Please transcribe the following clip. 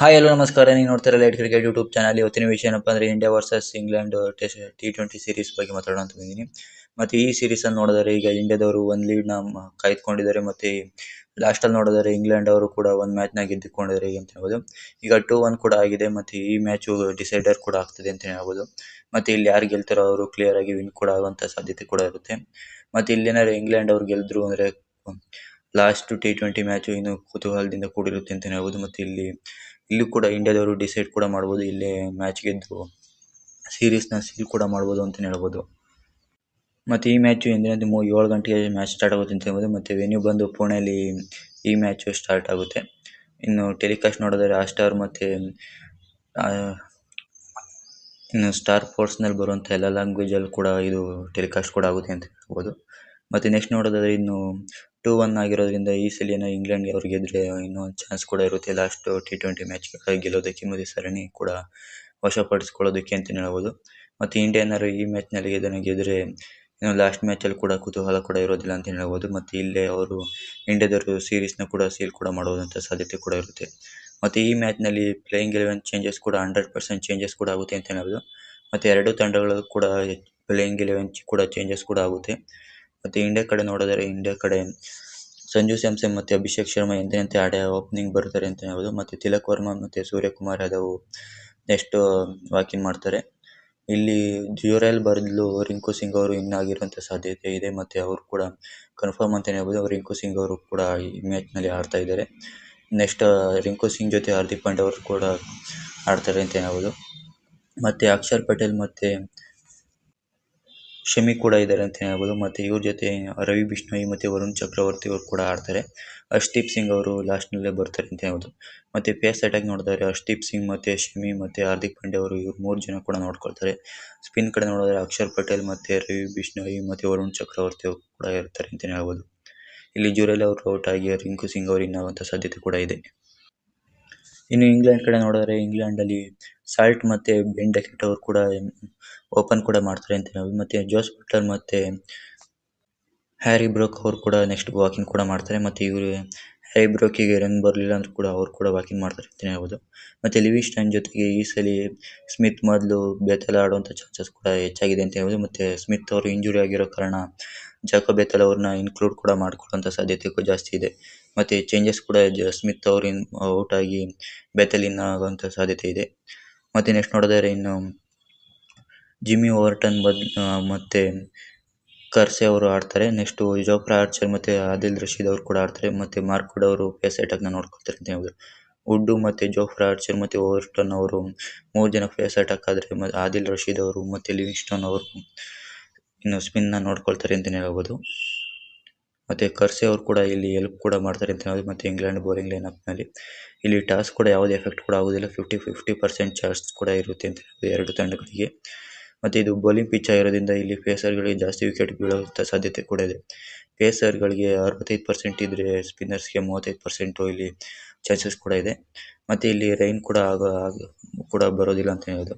Hi hello ನಮಸ್ಕಾರ. ನೀವು ನೋಡ್ತಾರೆ ಲೈಟ್ ಕ್ರಿಕೆಟ್ ಯೂಟ್ಯೂಬ್ ಚಾನಲ್ ಇವತ್ತಿನ ವಿಷಯ ಏನಪ್ಪ ಅಂದ್ರೆ India versus England test T twenty series ಬಗ್ಗೆ ಮಾತಾಡೋಣ ಅಂತ ಬಂದಿದ್ದೀನಿ. ಮತ್ತೆ ಈ ಸೀರೀಸ್ ಅನ್ನು ನೋಡಿದರೆ ಈಗ ಇಂಡಿಯಾದವರು ಒಂದು ಲೀಡ್ನ ಮ- ಕಾಯ್ದುಕೊಂಡಿದ್ದಾರೆ. ಮತ್ತೆ ಲಾಸ್ಟ್ ಅಲ್ಲಿ ನೋಡಿದರೆ ಇಂಗ್ಲೆಂಡ್ ಅವರು ಕೂಡ ಒಂದು ಮ್ಯಾಚ್ ನಾಗ ಗೆದ್ದುಕೊಂಡಿದ್ದಾರೆ ಅಂತ ಹೇಳ್ಬೋದು. ಈಗ ಟೂ ಒನ್ ಕೂಡ ಆಗಿದೆ. ಮತ್ತೆ ಈ ಮ್ಯಾಚ್ ಡಿಸೈಡರ್ ಕೂಡ ಆಗ್ತದೆ ಅಂತ ಹೇಳ್ಬೋದು. ಮತ್ತೆ ಇಲ್ಲಿ ಯಾರು ಗೆಲ್ತಾರೋ ಅವರು ಕ್ಲಿಯರ್ ಆಗಿ ವಿನ್ ಕೂಡ ಆಗುವಂತ ಸಾಧ್ಯತೆ ಕೂಡ ಇರುತ್ತೆ. ಮತ್ತೆ ಇಲ್ಲಿ ಏನಾದ್ರು ಇಂಗ್ಲೆಂಡ್ ಅವ್ರು ಗೆಲ್ದ್ರು ಅಂದ್ರೆ ಲಾಸ್ಟ್ ಟಿ ಟ್ವೆಂಟಿ ಮ್ಯಾಚು ಇನ್ನು ಕುತೂಹಲದಿಂದ ಕೂಡಿರುತ್ತೆ ಅಂತಲೇ ಹೇಳ್ಬೋದು. ಮತ್ತೆ ಇಲ್ಲಿ, ಇಲ್ಲೂ ಕೂಡ ಇಂಡಿಯಾದವರು ಡಿಸೈಡ್ ಕೂಡ ಮಾಡ್ಬೋದು. ಇಲ್ಲೇ ಮ್ಯಾಚ್ ಗೆದ್ದು ಸೀರೀಸ್ನ ಸೀಲ್ ಕೂಡ ಮಾಡ್ಬೋದು ಅಂತಲೇ ಹೇಳ್ಬೋದು. ಮತ್ತು ಈ ಮ್ಯಾಚು ಎಂದಿನಂತೆ ಮೂ ಏಳು ಗಂಟೆಗೆ ಮ್ಯಾಚ್ ಸ್ಟಾರ್ಟ್ ಆಗುತ್ತೆ ಅಂತ ಹೇಳ್ಬೋದು. ಮತ್ತು ವೆನ್ಯೂ ಬಂದು ಪುಣೆಯಲ್ಲಿ ಈ ಮ್ಯಾಚು ಸ್ಟಾರ್ಟ್ ಆಗುತ್ತೆ. ಇನ್ನು ಟೆಲಿಕಾಸ್ಟ್ ನೋಡಿದರೆ ಆ ಸ್ಟಾರ್ ಮತ್ತು ಇನ್ನು ಸ್ಟಾರ್ ಸ್ಪೋರ್ಟ್ಸ್ನಲ್ಲಿ ಬರುವಂಥ ಎಲ್ಲ ಲ್ಯಾಂಗ್ವೇಜಲ್ಲಿ ಕೂಡ ಇದು ಟೆಲಿಕಾಸ್ಟ್ ಕೂಡ ಆಗುತ್ತೆ ಅಂತ ಹೇಳ್ಬೋದು. ಮತ್ತು ನೆಕ್ಸ್ಟ್ ನೋಡೋದಾದ್ರೆ ಇನ್ನು ಟೂ ಒನ್ ಆಗಿರೋದ್ರಿಂದ ಈ ಸಲ ಏನೋ ಇಂಗ್ಲೆಂಡ್ಗೆ ಅವ್ರು ಗೆದ್ದರೆ ಇನ್ನೂ ಚಾನ್ಸ್ ಕೂಡ ಇರುತ್ತೆ. ಲಾಸ್ಟ್ ಟಿ ಟ್ವೆಂಟಿ ಮ್ಯಾಚ್ ಗೆಲ್ಲೋದಕ್ಕೆ ಮತ್ತು ಸರಣಿ ಕೂಡ ವಶಪಡಿಸ್ಕೊಳ್ಳೋದಕ್ಕೆ ಅಂತ ಹೇಳ್ಬೋದು. ಮತ್ತು ಇಂಡಿಯಾ ಏನಾದ್ರು ಈ ಮ್ಯಾಚ್ನಲ್ಲಿ ಇದನ್ನು ಗೆದ್ರೆ ಇನ್ನು ಲಾಸ್ಟ್ ಮ್ಯಾಚಲ್ಲಿ ಕೂಡ ಕುತೂಹಲ ಕೂಡ ಇರೋದಿಲ್ಲ ಅಂತ ಹೇಳ್ಬೋದು. ಮತ್ತು ಇಲ್ಲೇ ಅವರು ಇಂಡಿಯಾದವರು ಸೀರೀಸ್ನ ಕೂಡ ಸೀಲ್ ಕೂಡ ಮಾಡುವಂಥ ಸಾಧ್ಯತೆ ಕೂಡ ಇರುತ್ತೆ. ಮತ್ತು ಈ ಮ್ಯಾಚ್ನಲ್ಲಿ ಪ್ಲೇಯಿಂಗ್ ಎಲೆವೆನ್ ಚೇಂಜಸ್ ಕೂಡ ಹಂಡ್ರೆಡ್ ಪರ್ಸೆಂಟ್ ಚೇಂಜಸ್ ಕೂಡ ಆಗುತ್ತೆ ಅಂತ ಹೇಳ್ಬೋದು. ಮತ್ತು ಎರಡು ತಂಡಗಳು ಕೂಡ ಪ್ಲೇಯಿಂಗ್ ಎಲೆವೆನ್ ಕೂಡ ಚೇಂಜಸ್ ಕೂಡ ಆಗುತ್ತೆ. ಮತ್ತು ಇಂಡಿಯಾ ಕಡೆ ನೋಡಿದರೆ ಇಂಡಿಯಾ ಕಡೆ ಸಂಜು ಸ್ಯಾಮ್ಸನ್ ಮತ್ತು ಅಭಿಷೇಕ್ ಶರ್ಮಾ ಅಂತ ಆಡಿ ಓಪನಿಂಗ್ ಬರ್ತಾರೆ ಅಂತ ಹೇಳ್ಬೋದು. ಮತ್ತು ತಿಲಕ್ ವರ್ಮಾ ಮತ್ತು ಸೂರ್ಯಕುಮಾರ್ ಯಾದವ್ ನೆಕ್ಸ್ಟ್ ವಾಕಿಂಗ್ ಮಾಡ್ತಾರೆ. ಇಲ್ಲಿ ಜ್ಯೂರೆಲ್ ಬದಲು ರಿಂಕು ಸಿಂಗ್ ಅವರು ಇನ್ ಆಗಿರುವಂಥ ಸಾಧ್ಯತೆ ಇದೆ. ಮತ್ತು ಅವರು ಕೂಡ ಕನ್ಫರ್ಮ್ ಅಂತಲೇ ಹೇಳ್ಬೋದು. ರಿಂಕು ಸಿಂಗ್ ಅವರು ಕೂಡ ಈ ಮ್ಯಾಚ್ನಲ್ಲಿ ಆಡ್ತಾ ಇದ್ದಾರೆ. ನೆಕ್ಸ್ಟ್ ರಿಂಕು ಸಿಂಗ್ ಜೊತೆ ಹಾರ್ದಿಕ್ ಪಾಂಡೆ ಅವರು ಕೂಡ ಆಡ್ತಾರೆ ಅಂತ ಹೇಳ್ಬೋದು. ಮತ್ತು ಅಕ್ಷರ್ ಪಟೇಲ್ ಮತ್ತು ಶಮಿ ಕೂಡ ಇದ್ದಾರೆ ಅಂತ ಹೇಳ್ಬೋದು. ಮತ್ತು ಇವ್ರ ಜೊತೆ ರವಿ ಬಿಷ್ಣೋಯಿ ಮತ್ತು ವರುಣ್ ಚಕ್ರವರ್ತಿ ಅವ್ರು ಕೂಡ ಆಡ್ತಾರೆ. ಹರ್ಷ್ದೀಪ್ ಸಿಂಗ್ ಅವರು ಲಾಸ್ಟ್ನಲ್ಲೇ ಬರ್ತಾರೆ ಅಂತ ಹೇಳ್ಬೋದು. ಮತ್ತು ಪೇಸ್ ಅಟ್ಯಾಕ್ ನೋಡಿದ್ರೆ ಹರ್ಷ್ದೀಪ್ ಸಿಂಗ್ ಮತ್ತು ಶಮಿ ಮತ್ತು ಹಾರ್ದಿಕ್ ಪಾಂಡೆ ಅವರು ಇವರು ಮೂರು ಜನ ಕೂಡ ನೋಡ್ಕೊಳ್ತಾರೆ. ಸ್ಪಿನ್ ಕಡೆ ನೋಡಿದ್ರೆ ಅಕ್ಷರ್ ಪಟೇಲ್ ಮತ್ತು ರವಿ ಬಿಷ್ಣೋಯಿ ಮತ್ತು ವರುಣ್ ಚಕ್ರವರ್ತಿ ಅವರು ಕೂಡ ಇರ್ತಾರೆ ಅಂತಲೇ ಹೇಳ್ಬೋದು. ಇಲ್ಲಿ ಜುರೇಲ್ ಅವರು ಔಟ್ ಆಗಿ ರಿಂಕು ಸಿಂಗ್ ಅವರು ಇನ್ ಆಗುವಂಥ ಸಾಧ್ಯತೆ ಕೂಡ ಇದೆ. ಇನ್ನು ಇಂಗ್ಲೆಂಡ್ ಕಡೆ ನೋಡಿದ್ರೆ ಇಂಗ್ಲೆಂಡಲ್ಲಿ ಸಾಲ್ಟ್ ಮತ್ತು ಬೆನ್ ಡೆಕೆಟ್ ಅವರು ಕೂಡ ಓಪನ್ ಕೂಡ ಮಾಡ್ತಾರೆ ಅಂತ ಹೇಳ್ಬೋದು ಮತ್ತು ಜೋಸ್ ಬಟ್ಲರ್ ಮತ್ತು ಹ್ಯಾರಿ ಬ್ರೋಕ್ ಅವ್ರು ಕೂಡ ನೆಕ್ಸ್ಟ್ ವಾಕಿಂಗ್ ಕೂಡ ಮಾಡ್ತಾರೆ. ಮತ್ತು ಇವರು ಹ್ಯಾರಿ ಬ್ರೋಕಿಗೆ ರನ್ ಬರಲಿಲ್ಲ ಅಂದ್ರೂ ಕೂಡ ಅವ್ರು ಕೂಡ ವಾಕಿಂಗ್ ಮಾಡ್ತಾರೆ ಅಂತಲೇ ಹೇಳ್ಬೋದು. ಮತ್ತು ಲಿವಿಸ್ಟನ್ ಜೊತೆಗೆ ಈ ಸಲ ಸ್ಮಿತ್ ಮೊದಲು ಬೆತೆಲ್ ಆಡುವಂಥ ಚಾನ್ಸಸ್ ಕೂಡ ಹೆಚ್ಚಾಗಿದೆ ಅಂತ ಹೇಳ್ಬೋದು. ಮತ್ತು ಸ್ಮಿತ್ ಅವರು ಇಂಜುರಿ ಆಗಿರೋ ಕಾರಣ ಜಾಕೋ ಬೆತೆಲ್ ಅವ್ರನ್ನ ಇನ್ಕ್ಲೂಡ್ ಕೂಡ ಮಾಡ್ಕೊಳ್ಳೋಂಥ ಸಾಧ್ಯತೆ ಕೂಡ ಜಾಸ್ತಿ ಇದೆ. ಮತ್ತು ಚೇಂಜಸ್ ಕೂಡ ಸ್ಮಿತ್ ಅವರು ಔಟ್ ಆಗಿ ಬೆತೆಲ್ ಇನ್ ಸಾಧ್ಯತೆ ಇದೆ. ಮತ್ತು ನೆಕ್ಸ್ಟ್ ನೋಡಿದರೆ ಇನ್ನು ಜಿಮ್ಮಿ ಓವರ್ಟನ್ ಬದ್ ಮತ್ತು ಕರ್ಸೆ ಅವರು ಆಡ್ತಾರೆ. ನೆಕ್ಸ್ಟು ಜೋಫ್ರಾ ಆರ್ಚರ್ ಮತ್ತು ಆದಿಲ್ ರಶೀದ್ ಅವರು ಕೂಡ ಆಡ್ತಾರೆ. ಮತ್ತು ಕೂಡ ಅವರು ಪೇಸ್ ಅಟ್ಯಾಕ್ನ ನೋಡ್ಕೊಳ್ತಾರೆ ಅಂತ ಹೇಳ್ಬೋದು. ವುಡ್ಡು ಮತ್ತು ಜೋಫ್ರಾ ಆರ್ಚರ್ ಮತ್ತು ಓವರ್ಟನ್ ಅವರು ಮೂರು ಜನ ಫೇಸ್ ಅಟ್ಯಾಕ್ ಆದರೆ ಮತ್ತು ಆದಿಲ್ ರಶೀದ್ ಅವರು ಮತ್ತು ಲಿವಿಂಗ್ಸ್ಟೋನ್ ಅವರು ಇನ್ನು ಸ್ಪಿನ್ನ ನೋಡ್ಕೊಳ್ತಾರೆ ಅಂತಲೇ ಹೇಳ್ಬೋದು. ಮತ್ತು ಕರ್ಸೆ ಅವರು ಕೂಡ ಇಲ್ಲಿ ಹೆಲ್ಪ್ ಕೂಡ ಮಾಡ್ತಾರೆ ಅಂತ ಹೇಳ್ಬೋದು. ಮತ್ತು ಇಂಗ್ಲೆಂಡ್ ಬೌಲಿಂಗ್ ಲೈನಪ್ನಲ್ಲಿ ಇಲ್ಲಿ ಟಾಸ್ ಕೂಡ ಯಾವುದೇ ಎಫೆಕ್ಟ್ ಕೂಡ ಆಗೋದಿಲ್ಲ. ಫಿಫ್ಟಿ ಫಿಫ್ಟಿ ಪರ್ಸೆಂಟ್ ಚಾನ್ಸ್ ಕೂಡ ಇರುತ್ತೆ ಅಂತ ಎರಡು ತಂಡಗಳಿಗೆ. ಮತ್ತು ಇದು ಬೌಲಿಂಗ್ ಪಿಚ್ ಆಗಿರೋದ್ರಿಂದ ಇಲ್ಲಿ ಪೇಸರ್ಗಳಿಗೆ ಜಾಸ್ತಿ ವಿಕೆಟ್ ಬೀಳುವಂಥ ಸಾಧ್ಯತೆ ಕೂಡ ಇದೆ. ಪೇಸರ್ಗಳಿಗೆ ಅರವತ್ತೈದು ಪರ್ಸೆಂಟ್ ಇದ್ದರೆ ಸ್ಪಿನ್ನರ್ಸ್ಗೆ ಮೂವತ್ತೈದು ಪರ್ಸೆಂಟ್ ಇಲ್ಲಿ ಚಾನ್ಸಸ್ ಕೂಡ ಇದೆ. ಮತ್ತೆ ಇಲ್ಲಿ ರೈನ್ ಕೂಡ ಆಗ, ಕೂಡ ಬರೋದಿಲ್ಲ ಅಂತ ಹೇಳ್ಬೋದು.